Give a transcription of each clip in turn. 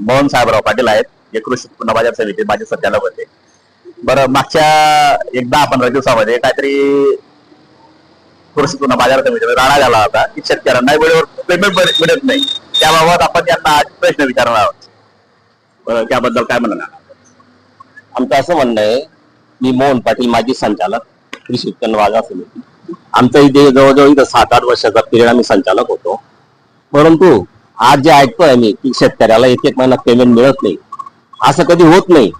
मोहन साहेबराव पाटील आहेत. जे कृषी उत्पन्न बाजार समिती माझे सध्याला होते. बरं मागच्या एक दहा पंधरा दिवसामध्ये काहीतरी कृषी उत्पन्न बाजार समितीमध्ये राडा झाला होता की शेतकऱ्यांना वेळेवर पेमेंट मिळत नाही. त्याबाबत आपण त्यांना आज प्रश्न विचारणार आहोत. बरं त्याबद्दल काय म्हणणार आमचं असं म्हणणं आहे मी मोहन पाटील माजी संचालक कृषी उत्पन्न बाजार समिती. आमचं इथे जवळजवळ इथं सात आठ वर्षाचा पिरियड आम्ही संचालक होतो. परंतु आज जे ऐकतोय आम्ही की शेतकऱ्याला एक एक महिना पेमेंट मिळत नाही. असं कधी होत नाही.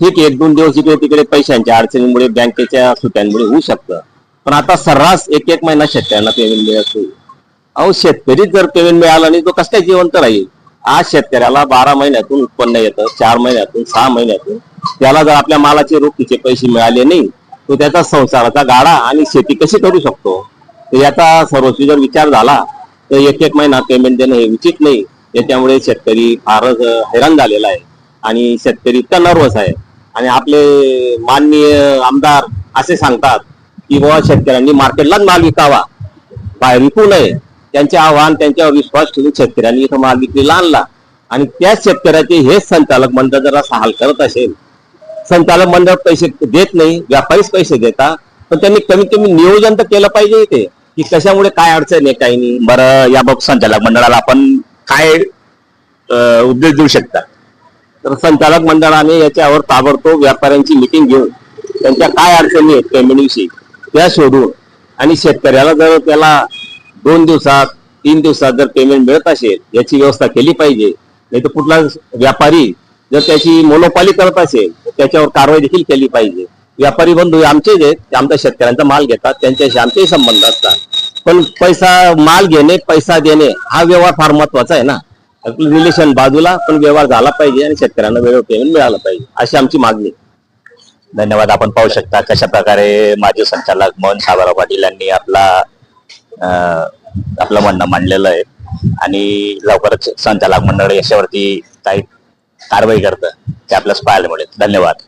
ठीक एक दोन दिवस इकडे तिकडे पैशांच्या अडचणीमुळे बँकेच्या सुट्यांमुळे होऊ शकतं. पण आता सर्रास एक एक महिना शेतकऱ्यांना पेमेंट मिळत नाही. अहो शेतकरी जर पेमेंट मिळाला नाही तो कसं काय जिवंत राहील? आज शेतकऱ्याला बारा महिन्यातून उत्पन्न येतं चार महिन्यातून सहा महिन्यातून. त्याला जर आपल्या मालाचे रोखीचे पैसे मिळाले नाही तो त्याचा संसाराचा गाडा आणि शेती कशी करू शकतो? याचा सर्वस्वी जर विचार झाला तर एक एक महिना पेमेंट देणं हे उचित नाही. याच्यामुळे शेतकरी फारच हैराण झालेला आहे. आणि शेतकरी इतका नर्वस आहे. आणि आपले माननीय आमदार असे सांगतात की बाबा शेतकऱ्यांनी मार्केटलाच माल विकावा. बाहेर विकू नये. त्यांचे आव्हान त्यांच्यावर विश्वास ठेवून शेतकऱ्यांनी इथं माल विक्रीला आणला आणि त्याच शेतकऱ्याचे हेच संचालक मंडळ जर असा हाल करत असेल. संचालक मंडळ पैसे देत नाही व्यापारीच पैसे देता पण त्यांनी कमीत कमी नियोजन तर केलं पाहिजे इथे. की कशामुळे काय अडचण आहे काही? नाही बरं याबाबत संचालक मंडळाला आपण काय उद्देश उपदेश देऊ शकता? तर संचालक मंडळाने याच्यावर ताबडतोब व्यापाऱ्यांची मिटिंग घेऊन त्यांच्या काय अडचणी आहेत पेमेंटविषयी त्या शोधून आणि शेतकऱ्याला जर त्याला दोन दिवसात तीन दिवसात जर पेमेंट मिळत असेल याची व्यवस्था केली पाहिजे. नाही तर कुठला व्यापारी जर त्याची मोनोपाली करत असेल तर त्याच्यावर कारवाई देखील केली पाहिजे. व्यापारी बंधू आमचेच आहेत ते आमच्या शेतकऱ्यांचा माल घेतात त्यांच्याशी आमचेही संबंध असतात. पण पैसा माल घेणे पैसा देणे हा व्यवहार फार महत्त्वाचा आहे ना. रिलेशन बाजूला पण व्यवहार झाला पाहिजे आणि शेतकऱ्यांना वेळेवर पेमेंट मिळालं पाहिजे अशी आमची मागणी आहे. धन्यवाद. आपण पाहू शकता कशा प्रकारे माजी संचालक मोहन सावराव पाटील यांनी आपला आपलं म्हणणं मांडलेलं आहे. आणि लवकरच संचालक मंडळ याच्यावरती काही कारवाई करतं ते आपल्याच पाहायला मिळेल. धन्यवाद.